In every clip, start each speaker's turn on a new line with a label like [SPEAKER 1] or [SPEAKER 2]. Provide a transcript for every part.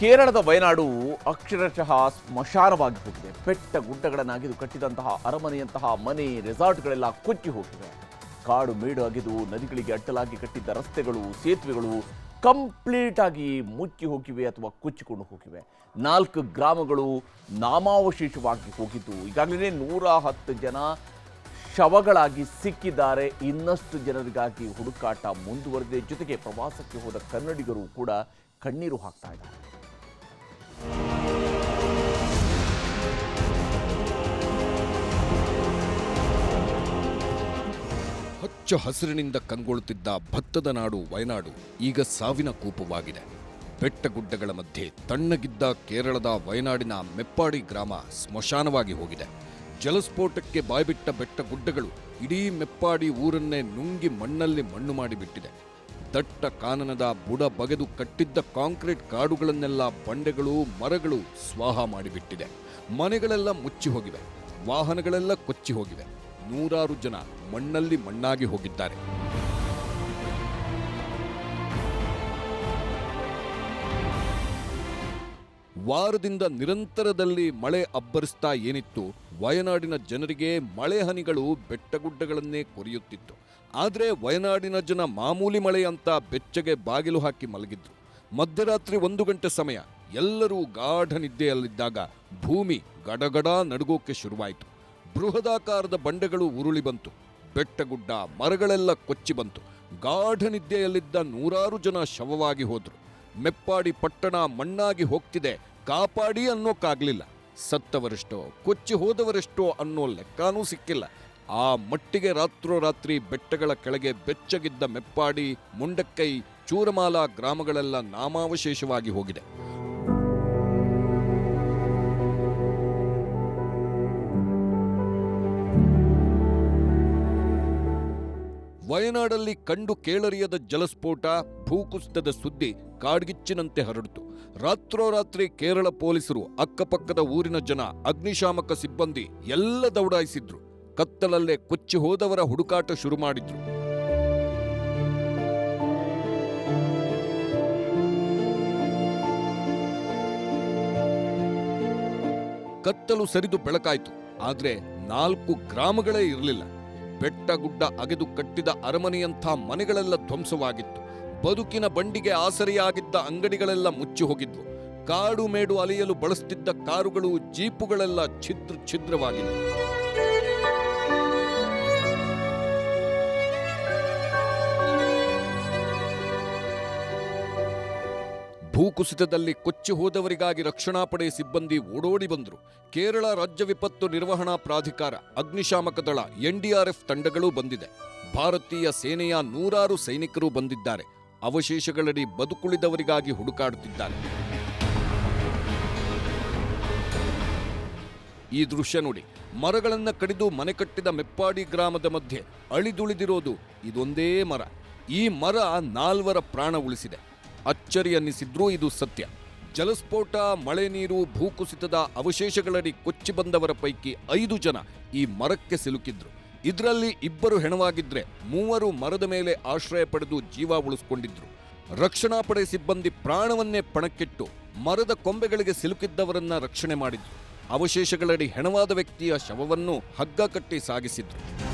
[SPEAKER 1] ಕೇರಳದ ವಯನಾಡು ಅಕ್ಷರಶಃ ಸ್ಮಶಾನವಾಗಿ ಹೋಗಿದೆ. ಬೆಟ್ಟ ಗುಡ್ಡಗಳನ್ನಾಗಿದು ಕಟ್ಟಿದಂತಹ ಅರಮನೆಯಂತಹ ಮನೆ ರೆಸಾರ್ಟ್ಗಳೆಲ್ಲ ಕೊಚ್ಚಿ ಹೋಗಿವೆ. ಕಾಡು ಮೇಡು ಅಗೆದು ನದಿಗಳಿಗೆ ಅಡ್ಡಲಾಗಿ ಕಟ್ಟಿದ್ದ ರಸ್ತೆಗಳು, ಸೇತುವೆಗಳು ಕಂಪ್ಲೀಟ್ ಆಗಿ ಮುಚ್ಚಿ ಹೋಗಿವೆ ಅಥವಾ ಕೊಚ್ಚಿಕೊಂಡು ಹೋಗಿವೆ. ನಾಲ್ಕು ಗ್ರಾಮಗಳು ನಾಮಾವಶೇಷವಾಗಿ ಹೋಗಿದ್ದು. ಈಗಾಗಲೇ ನೂರ ಹತ್ತು ಜನ ಶವಗಳಾಗಿ ಸಿಕ್ಕಿದ್ದಾರೆ. ಇನ್ನಷ್ಟು ಜನರಿಗಾಗಿ ಹುಡುಕಾಟ ಮುಂದುವರೆದಿದೆ. ಜೊತೆಗೆ ಪ್ರವಾಸಕ್ಕೆ ಹೋದ ಕನ್ನಡಿಗರು ಕೂಡ ಕಣ್ಣೀರು ಹಾಕ್ತಾ ಇದ್ದಾರೆ.
[SPEAKER 2] ಹಚ್ಚ ಹಸಿರಿನಿಂದ ಕಂಗೊಳ್ಳುತ್ತಿದ್ದ ಭತ್ತದ ನಾಡು ವಯನಾಡು ಈಗ ಸಾವಿನ ಕೂಪವಾಗಿದೆ. ಬೆಟ್ಟಗುಡ್ಡಗಳ ಮಧ್ಯೆ ತಣ್ಣಗಿದ್ದ ಕೇರಳದ ವಯನಾಡಿನ ಮೆಪ್ಪಾಡಿ ಗ್ರಾಮ ಸ್ಮಶಾನವಾಗಿ ಹೋಗಿದೆ. ಜಲಸ್ಫೋಟಕ್ಕೆ ಬಾಯ್ಬಿಟ್ಟ ಬೆಟ್ಟಗುಡ್ಡಗಳು ಇಡೀ ಮೆಪ್ಪಾಡಿ ಊರನ್ನೇ ನುಂಗಿ ಮಣ್ಣಲ್ಲಿ ಮಣ್ಣು ಮಾಡಿಬಿಟ್ಟಿದೆ. ದಟ್ಟ ಕಾನನದ ಬುಡ ಬಗೆದು ಕಟ್ಟಿದ್ದ ಕಾಂಕ್ರೀಟ್ ಕಾಡುಗಳನ್ನೆಲ್ಲ ಬಂಡೆಗಳು, ಮರಗಳು ಸ್ವಾಹ ಮಾಡಿಬಿಟ್ಟಿದೆ. ಮನೆಗಳೆಲ್ಲ ಮುಚ್ಚಿ ಹೋಗಿವೆ. ವಾಹನಗಳೆಲ್ಲ ಕೊಚ್ಚಿ ಹೋಗಿವೆ. ನೂರಾರು ಜನ ಮಣ್ಣಲ್ಲಿ ಮಣ್ಣಾಗಿ ಹೋಗಿದ್ದಾರೆ. ವಾರದಿಂದ ನಿರಂತರದಲ್ಲಿ ಮಳೆ ಅಬ್ಬರಿಸ್ತಾ ಏನಿತ್ತು, ವಯನಾಡಿನ ಜನರಿಗೆ ಮಳೆ ಹನಿಗಳು ಬೆಟ್ಟಗುಡ್ಡಗಳನ್ನೇ ಕೊರೆಯುತ್ತಿತ್ತು. ಆದರೆ ವಯನಾಡಿನ ಜನ ಮಾಮೂಲಿ ಮಳೆ ಅಂತ ಬೆಚ್ಚಗೆ ಬಾಗಿಲು ಹಾಕಿ ಮಲಗಿದ್ರು. ಮಧ್ಯರಾತ್ರಿ ಒಂದು ಗಂಟೆ ಸಮಯ, ಎಲ್ಲರೂ ಗಾಢ ನಿದ್ದೆಯಲ್ಲಿದ್ದಾಗ ಭೂಮಿ ಗಡಗಡ ನಡುಗೋಕೆ ಶುರುವಾಯಿತು. ಬೃಹದಾಕಾರದ ಬಂಡೆಗಳು ಉರುಳಿ ಬಂತು, ಬೆಟ್ಟಗುಡ್ಡ ಮರಗಳೆಲ್ಲ ಕೊಚ್ಚಿ ಬಂತು. ಗಾಢ ನಿದ್ದೆಯಲ್ಲಿದ್ದ ನೂರಾರು ಜನ ಶವವಾಗಿ ಹೋದ್ರು. ಮೆಪ್ಪಾಡಿ ಪಟ್ಟಣ ಮಣ್ಣಾಗಿ ಹೋಗ್ತಿದೆ. ಕಾಪಾಡಿ ಅನ್ನೋಕ್ಕಾಗ್ಲಿಲ್ಲ ಸತ್ತವರೆಷ್ಟೋ, ಕೊಚ್ಚಿ ಹೋದವರೆಷ್ಟೋ ಅನ್ನೋ ಲೆಕ್ಕಾನೂ ಸಿಕ್ಕಿಲ್ಲ. ಆ ಮಟ್ಟಿಗೆ ರಾತ್ರೋರಾತ್ರಿ ಬೆಟ್ಟಗಳ ಕೆಳಗೆ ಬೆಚ್ಚಗಿದ್ದ ಮೆಪ್ಪಾಡಿ, ಮುಂಡಕ್ಕೈ, ಚೂರಮಾಲಾ ಗ್ರಾಮಗಳೆಲ್ಲ ನಾಮಾವಶೇಷವಾಗಿ ಹೋಗಿದೆ. ವಯನಾಡಲ್ಲಿ ಕಂಡು ಕೇಳರಿಯದ ಜಲಸ್ಫೋಟ, ಭೂಕುಸಿತದ ಸುದ್ದಿ ಕಾಡ್ಗಿಚ್ಚಿನಂತೆ ಹರಡಿತು. ರಾತ್ರೋರಾತ್ರಿ ಕೇರಳ ಪೊಲೀಸರು ಅಕ್ಕಪಕ್ಕದ ಊರಿನ ಜನ, ಅಗ್ನಿಶಾಮಕ ಸಿಬ್ಬಂದಿ ಎಲ್ಲ ದೌಡಾಯಿಸಿದ್ರು. ಕತ್ತಲಲ್ಲೇ ಕೊಚ್ಚಿ ಹೋದವರ ಹುಡುಕಾಟ ಶುರು ಮಾಡಿದ್ರು. ಕತ್ತಲು ಸರಿದು ಬೆಳಕಾಯ್ತು. ಆದ್ರೆ ನಾಲ್ಕು ಗ್ರಾಮಗಳೇ ಇರಲಿಲ್ಲ. ಬೆಟ್ಟ ಗುಡ್ಡ ಅಗೆದು ಕಟ್ಟಿದ ಅರಮನೆಯಂಥ ಮನೆಗಳೆಲ್ಲ ಧ್ವಂಸವಾಗಿತ್ತು. ಬದುಕಿನ ಬಂಡಿಗೆ ಆಸರೆಯಾಗಿದ್ದ ಅಂಗಡಿಗಳೆಲ್ಲ ಮುಚ್ಚಿ ಹೋಗಿದ್ವು. ಕಾಡು ಮೇಡು ಅಲೆಯಲು ಬಳಸ್ತಿದ್ದ ಕಾರುಗಳು, ಜೀಪುಗಳೆಲ್ಲ ಛಿದ್ರ ಛಿದ್ರವಾಗಿದ್ವು. ಭೂಕುಸಿತದಲ್ಲಿ ಕೊಚ್ಚಿ ಹೋದವರಿಗಾಗಿ ರಕ್ಷಣಾ ಪಡೆ ಸಿಬ್ಬಂದಿ ಓಡೋಡಿ ಬಂದರು. ಕೇರಳ ರಾಜ್ಯ ವಿಪತ್ತು ನಿರ್ವಹಣಾ ಪ್ರಾಧಿಕಾರ, ಅಗ್ನಿಶಾಮಕ ದಳ, ಎನ್ಡಿಆರ್ಎಫ್ ತಂಡಗಳು ಬಂದಿದೆ. ಭಾರತೀಯ ಸೇನೆಯ ನೂರಾರು ಸೈನಿಕರು ಬಂದಿದ್ದಾರೆ. ಅವಶೇಷಗಳಡಿ ಬದುಕುಳಿದವರಿಗಾಗಿ ಹುಡುಕಾಡುತ್ತಿದ್ದಾರೆ. ಈ ದೃಶ್ಯ ನೋಡಿ. ಮರಗಳನ್ನು ಕಡಿದು ಮನೆ ಕಟ್ಟಿದ ಮೆಪ್ಪಾಡಿ ಗ್ರಾಮದ ಮಧ್ಯೆ ಅಳಿದುಳಿದಿರೋದು ಇದೊಂದೇ ಮರ. ಈ ಮರ ನಾಲ್ವರ ಪ್ರಾಣ ಉಳಿಸಿದೆ. ಅಚ್ಚರಿ ಅನ್ನಿಸಿದ್ರೂ ಇದು ಸತ್ಯ. ಜಲಸ್ಫೋಟ, ಮಳೆ ನೀರು ಭೂಕುಸಿತದ ಅವಶೇಷಗಳಡಿ ಕೊಚ್ಚಿ ಬಂದವರ ಪೈಕಿ ಐದು ಜನ ಈ ಮರಕ್ಕೆ ಸಿಲುಕಿದ್ರು. ಇದರಲ್ಲಿ ಇಬ್ಬರು ಹೆಣವಾಗಿದ್ರೆ ಮೂವರು ಮರದ ಮೇಲೆ ಆಶ್ರಯ ಪಡೆದು ಜೀವ ಉಳಿಸ್ಕೊಂಡಿದ್ರು. ರಕ್ಷಣಾ ಪಡೆ ಸಿಬ್ಬಂದಿ ಪ್ರಾಣವನ್ನೇ ಪಣಕ್ಕಿಟ್ಟು ಮರದ ಕೊಂಬೆಗಳಿಗೆ ಸಿಲುಕಿದ್ದವರನ್ನ ರಕ್ಷಣೆ ಮಾಡಿದ್ರು. ಅವಶೇಷಗಳಡಿ ಹೆಣವಾದ ವ್ಯಕ್ತಿಯ ಶವವನ್ನು ಹಗ್ಗ ಕಟ್ಟಿ ಸಾಗಿಸಿದ್ರು.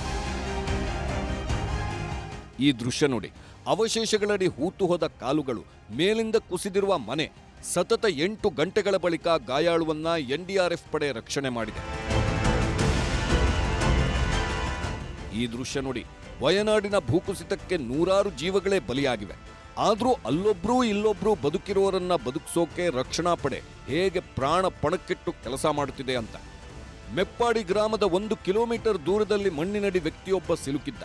[SPEAKER 2] ಈ ದೃಶ್ಯ ನೋಡಿ. ಅವಶೇಷಗಳಡಿ ಹೂತುಹೋದ ಕಾಲುಗಳು ಮೇಲಿಂದ ಕುಸಿದಿರುವ ಮನೆ ಸತತ ಎಂಟು ಗಂಟೆಗಳ ಬಳಿಕ ಗಾಯಾಳುವನ್ನ ಎನ್ಡಿಆರ್ಎಫ್ ಪಡೆ ರಕ್ಷಣೆ ಮಾಡಿದೆ. ಈ ದೃಶ್ಯ ನೋಡಿ ವಯನಾಡಿನ ಭೂಕುಸಿತಕ್ಕೆ ನೂರಾರು ಜೀವಗಳೇ ಬಲಿಯಾಗಿವೆ. ಆದರೂ ಅಲ್ಲೊಬ್ರೂ ಇಲ್ಲೊಬ್ರು ಬದುಕಿರೋರನ್ನ ಬದುಕಿಸೋಕೆ ರಕ್ಷಣಾ ಪಡೆ ಹೇಗೆ ಪ್ರಾಣ ಪಣಕ್ಕಿಟ್ಟು ಕೆಲಸ ಮಾಡುತ್ತಿದೆ ಅಂತ. ಮೆಪ್ಪಾಡಿ ಗ್ರಾಮದ ಒಂದು ಕಿಲೋಮೀಟರ್ ದೂರದಲ್ಲಿ ಮಣ್ಣಿನಡಿ ವ್ಯಕ್ತಿಯೊಬ್ಬ ಸಿಲುಕಿದ್ದ.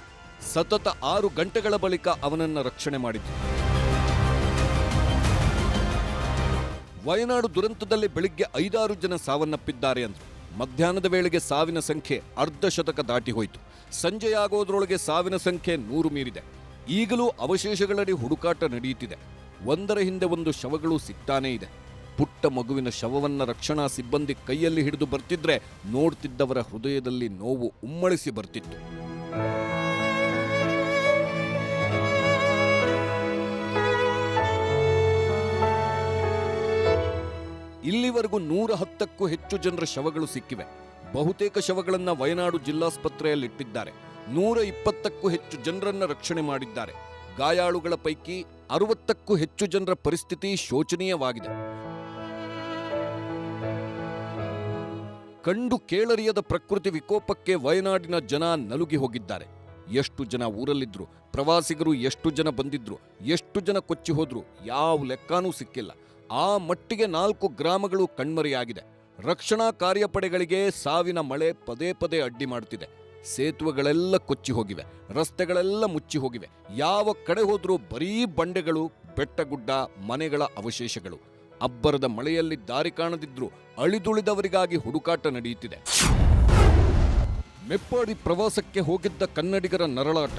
[SPEAKER 2] ಸತತ ಆರು ಗಂಟೆಗಳ ಬಳಿಕ ಅವನನ್ನ ರಕ್ಷಣೆ ಮಾಡಿತು. ವಯನಾಡು ದುರಂತದಲ್ಲಿ ಬೆಳಿಗ್ಗೆ ಐದಾರು ಜನ ಸಾವನ್ನಪ್ಪಿದ್ದಾರೆ ಅಂದ್ರು. ಮಧ್ಯಾಹ್ನದ ವೇಳೆಗೆ ಸಾವಿನ ಸಂಖ್ಯೆ ಅರ್ಧ ಶತಕ ದಾಟಿ ಹೋಯಿತು. ಸಂಜೆಯಾಗೋದ್ರೊಳಗೆ ಸಾವಿನ ಸಂಖ್ಯೆ ನೂರು ಮೀರಿದೆ. ಈಗಲೂ ಅವಶೇಷಗಳಡಿ ಹುಡುಕಾಟ ನಡೆಯುತ್ತಿದೆ. ಒಂದರ ಹಿಂದೆ ಒಂದು ಶವಗಳು ಸಿಗ್ತಾನೇ ಇದೆ. ಪುಟ್ಟ ಮಗುವಿನ ಶವವನ್ನ ರಕ್ಷಣಾ ಸಿಬ್ಬಂದಿ ಕೈಯಲ್ಲಿ ಹಿಡಿದು ಬರ್ತಿದ್ರೆ ನೋಡ್ತಿದ್ದವರ ಹೃದಯದಲ್ಲಿ ನೋವು ಉಮ್ಮಳಿಸಿ ಬರ್ತಿತ್ತು. ಇಲ್ಲಿವರೆಗೂ ನೂರ ಹತ್ತಕ್ಕೂ ಹೆಚ್ಚು ಜನರ ಶವಗಳು ಸಿಕ್ಕಿವೆ. ಬಹುತೇಕ ಶವಗಳನ್ನ ವಯನಾಡು ಜಿಲ್ಲಾಸ್ಪತ್ರೆಯಲ್ಲಿ ಇಟ್ಟಿದ್ದಾರೆ ನೂರ ಇಪ್ಪತ್ತಕ್ಕೂ ಹೆಚ್ಚು ಜನರನ್ನ ರಕ್ಷಣೆ ಮಾಡಿದ್ದಾರೆ. ಗಾಯಾಳುಗಳ ಪೈಕಿ ಅರವತ್ತಕ್ಕೂ ಹೆಚ್ಚು ಜನರ ಪರಿಸ್ಥಿತಿ ಶೋಚನೀಯವಾಗಿದೆ. ಕಂಡು ಕೇಳರಿಯದ ಪ್ರಕೃತಿ ವಿಕೋಪಕ್ಕೆ ವಯನಾಡಿನ ಜನ ನಲುಗಿ ಹೋಗಿದ್ದಾರೆ. ಎಷ್ಟು ಜನ ಊರಲ್ಲಿದ್ರು, ಪ್ರವಾಸಿಗರು ಎಷ್ಟು ಜನ ಬಂದಿದ್ರು, ಎಷ್ಟು ಜನ ಕೊಚ್ಚಿ ಹೋದ್ರು, ಯಾವ ಲೆಕ್ಕಾನೂ ಸಿಕ್ಕಿಲ್ಲ. ಆ ಮಟ್ಟಿಗೆ ನಾಲ್ಕು ಗ್ರಾಮಗಳು ಕಣ್ಮರೆಯಾಗಿದೆ. ರಕ್ಷಣಾ ಕಾರ್ಯಪಡೆಗಳಿಗೆ ಸಾವಿನ ಮಳೆ ಪದೇ ಪದೇ ಅಡ್ಡಿ ಮಾಡುತ್ತಿದೆ ಸೇತುವೆಗಳೆಲ್ಲ ಕೊಚ್ಚಿ ಹೋಗಿವೆ, ರಸ್ತೆಗಳೆಲ್ಲ ಮುಚ್ಚಿ ಹೋಗಿವೆ. ಯಾವ ಕಡೆ ಹೋದರೂ ಬರೀ ಬಂಡೆಗಳು, ಬೆಟ್ಟಗುಡ್ಡ, ಮನೆಗಳ ಅವಶೇಷಗಳು. ಅಬ್ಬರದ ಮಳೆಯಲ್ಲಿ ದಾರಿ ಕಾಣದಿದ್ರೂ ಅಳಿದುಳಿದವರಿಗಾಗಿ ಹುಡುಕಾಟ ನಡೆಯುತ್ತಿದೆ. ಮೆಪ್ಪಾಡಿ ಪ್ರವಾಸಕ್ಕೆ ಹೋಗಿದ್ದ ಕನ್ನಡಿಗರ ನರಳಾಟ.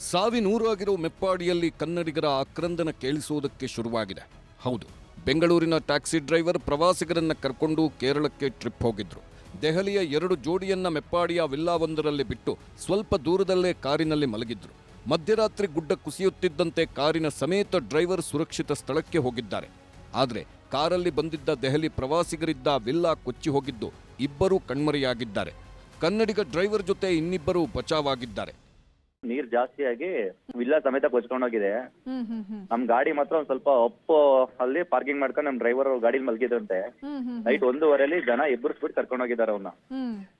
[SPEAKER 2] ಸಾವಿನೂರಾಗಿರೋ ಮೆಪ್ಪಾಡಿಯಲ್ಲಿ ಕನ್ನಡಿಗರ ಆಕ್ರಂದನ ಕೇಳಿಸುವುದಕ್ಕೆ ಶುರುವಾಗಿದೆ. ಹೌದು, ಬೆಂಗಳೂರಿನ ಟ್ಯಾಕ್ಸಿ ಡ್ರೈವರ್ ಪ್ರವಾಸಿಗರನ್ನ ಕರ್ಕೊಂಡು ಕೇರಳಕ್ಕೆ ಟ್ರಿಪ್ ಹೋಗಿದ್ರು. ದೆಹಲಿಯ ಎರಡು ಜೋಡಿಯನ್ನ ಮೆಪ್ಪಾಡಿಯ ವಿಲ್ಲಾವೊಂದರಲ್ಲಿ ಬಿಟ್ಟು ಸ್ವಲ್ಪ ದೂರದಲ್ಲೇ ಕಾರಿನಲ್ಲಿ ಮಲಗಿದ್ರು. ಮಧ್ಯರಾತ್ರಿ ಗುಡ್ಡ ಕುಸಿಯುತ್ತಿದ್ದಂತೆ ಕಾರಿನ ಸಮೇತ ಡ್ರೈವರ್ ಸುರಕ್ಷಿತ ಸ್ಥಳಕ್ಕೆ ಹೋಗಿದ್ದಾರೆ. ಆದರೆ ಕಾರಲ್ಲಿ ಬಂದಿದ್ದ ದೆಹಲಿ ಪ್ರವಾಸಿಗರಿದ್ದ ವಿಲ್ಲಾ ಕೊಚ್ಚಿ ಹೋಗಿದ್ದು ಇಬ್ಬರೂ ಕಣ್ಮರೆಯಾಗಿದ್ದಾರೆ. ಕನ್ನಡಿಗ ಡ್ರೈವರ್ ಜೊತೆ ಇನ್ನಿಬ್ಬರು ಬಚಾವಾಗಿದ್ದಾರೆ.
[SPEAKER 3] ನೀರ್ ಜಾಸ್ತಿ ಆಗಿ ವಿಲ್ಲ ಸಮೇತ ಕೊಚ್ಕೊಂಡೋಗಿದೆ. ನಮ್ ಗಾಡಿ ಮಾತ್ರ ಒಂದ್ ಸ್ವಲ್ಪ ಅಪ್ಪು ಅಲ್ಲಿ ಪಾರ್ಕಿಂಗ್ ಮಾಡ್ಕೊಂಡು ನಮ್ ಡ್ರೈವರ್ ಗಾಡಿಲಿ ಮಲಗಿದ್ರಂತೆ. ನೈಟ್ ಒಂದೂವರೆಲಿ ಜನ ಇಬ್ರು ಸ್ಪೀಡ್ ಹೋಗಿದ್ದಾರೆ ಅವ್ನ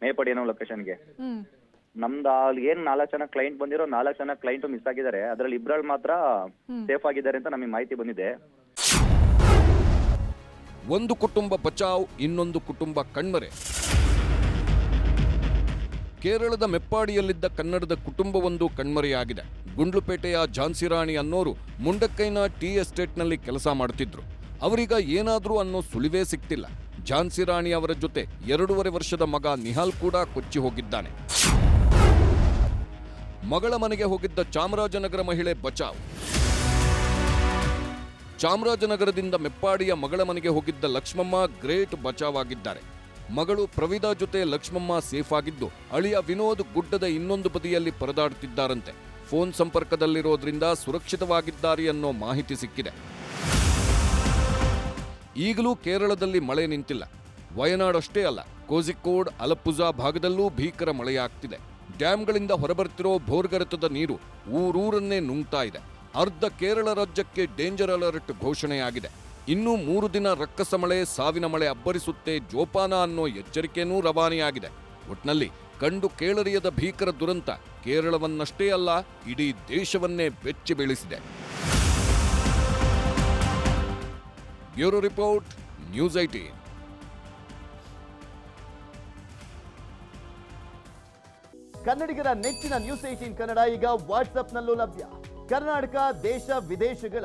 [SPEAKER 3] ಮೇಪಡಿ ಅನ್ನೋ ಲೊಕೇಶನ್ಗೆ
[SPEAKER 4] ಗೆ
[SPEAKER 3] ನಮ್ದು ಅಲ್ಲಿ ಏನ್ ನಾಲ್ಕು ಜನ ಕ್ಲೈಂಟ್ ಬಂದಿರೋ ನಾಲ್ಕು ಜನ ಕ್ಲೈಂಟ್ ಮಿಸ್ ಆಗಿದ್ದಾರೆ. ಅದ್ರಲ್ಲಿ ಇಬ್ರಲ್ಲಿ ಮಾತ್ರ ಸೇಫ್ ಆಗಿದ್ದಾರೆ ಅಂತ ನಮಗೆ ಮಾಹಿತಿ ಬಂದಿದೆ.
[SPEAKER 2] ಒಂದು ಕುಟುಂಬ ಬಚಾವ್ ಇನ್ನೊಂದು ಕುಟುಂಬ ಕಣ್ಮರೆ. ಕೇರಳದ ಮೆಪ್ಪಾಡಿಯಲ್ಲಿದ್ದ ಕನ್ನಡದ ಕುಟುಂಬವೊಂದು ಕಣ್ಮರೆಯಾಗಿದೆ. ಗುಂಡ್ಲುಪೇಟೆಯ ಝಾನ್ಸಿರಾಣಿ ಅನ್ನೋರು ಮುಂಡಕ್ಕೈನ ಟೀ ಎಸ್ಟೇಟ್ನಲ್ಲಿ ಕೆಲಸ ಮಾಡುತ್ತಿದ್ರು ಅವರೀಗ ಏನಾದರೂ ಅನ್ನೋ ಸುಳಿವೇ ಸಿಕ್ತಿಲ್ಲ. ಝಾನ್ಸಿರಾಣಿ ಅವರ ಜೊತೆ ಎರಡೂವರೆ ವರ್ಷದ ಮಗ ನಿಹಾಲ್ ಕೂಡ ಕೊಚ್ಚಿ ಹೋಗಿದ್ದಾನೆ. ಮಗಳ ಮನೆಗೆ ಹೋಗಿದ್ದ ಚಾಮರಾಜನಗರ ಮಹಿಳೆ ಬಚಾವ್. ಚಾಮರಾಜನಗರದಿಂದ ಮೆಪ್ಪಾಡಿಯ ಮಗಳ ಮನೆಗೆ ಹೋಗಿದ್ದ ಲಕ್ಷ್ಮಮ್ಮ ಗ್ರೇಟ್ ಬಚಾವಾಗಿದ್ದಾರೆ ಮಗಳು ಪ್ರವಿದಾ ಜೊತೆ ಲಕ್ಷ್ಮಮ್ಮ ಸೇಫ್ ಆಗಿದ್ದು, ಅಳಿಯ ವಿನೋದ್ ಗುಡ್ಡದ ಇನ್ನೊಂದು ಬದಿಯಲ್ಲಿ ಪರದಾಡುತ್ತಿದ್ದಾರಂತೆ. ಫೋನ್ ಸಂಪರ್ಕದಲ್ಲಿರೋದ್ರಿಂದ ಸುರಕ್ಷಿತವಾಗಿದ್ದಾರೆ ಅನ್ನೋ ಮಾಹಿತಿ ಸಿಕ್ಕಿದೆ. ಈಗಲೂ ಕೇರಳದಲ್ಲಿ ಮಳೆ ನಿಂತಿಲ್ಲ. ವಯನಾಡಷ್ಟೇ ಅಲ್ಲ, ಕೋಜಿಕೋಡ್ ಅಲಪ್ಪುಜಾ ಭಾಗದಲ್ಲೂ ಭೀಕರ ಮಳೆಯಾಗ್ತಿದೆ. ಡ್ಯಾಂಗಳಿಂದ ಹೊರಬರ್ತಿರೋ ಭೋರ್ಗರೆತದ ನೀರು ಊರೂರನ್ನೇ ನುಂಗ್ತಾ ಇದೆ. ಅರ್ಧ ಕೇರಳ ರಾಜ್ಯಕ್ಕೆ ಡೇಂಜರ್ ಅಲರ್ಟ್ ಘೋಷಣೆಯಾಗಿದೆ. ಇನ್ನು ಮೂರು ದಿನ ರಕ್ಕಸ ಮಳೆ, ಸಾವಿನ ಮಳೆ ಅಬ್ಬರಿಸುತ್ತೆ ಜೋಪಾನ ಅನ್ನೋ ಎಚ್ಚರಿಕೆನೂ ರವಾನೆಯಾಗಿದೆ. ಒಟ್ನಲ್ಲಿ ಕಂಡು ಕೇಳರಿಯದ ಭೀಕರ ದುರಂತ ಕೇರಳವನ್ನಷ್ಟೇ ಅಲ್ಲ, ಇಡೀ ದೇಶವನ್ನೇ ಬೆಚ್ಚಿ ಬೀಳಿಸಿದೆ. Bureau report, news eighteen.
[SPEAKER 5] ಕನ್ನಡಿಗರ ನೆಚ್ಚಿನ ನ್ಯೂಸ್ ಏಟೀನ್ ಕನ್ನಡ ಈಗ ವಾಟ್ಸ್ಆಪ್ನಲ್ಲೂ ಲಭ್ಯ. ಕರ್ನಾಟಕ, ದೇಶ, ವಿದೇಶಗಳ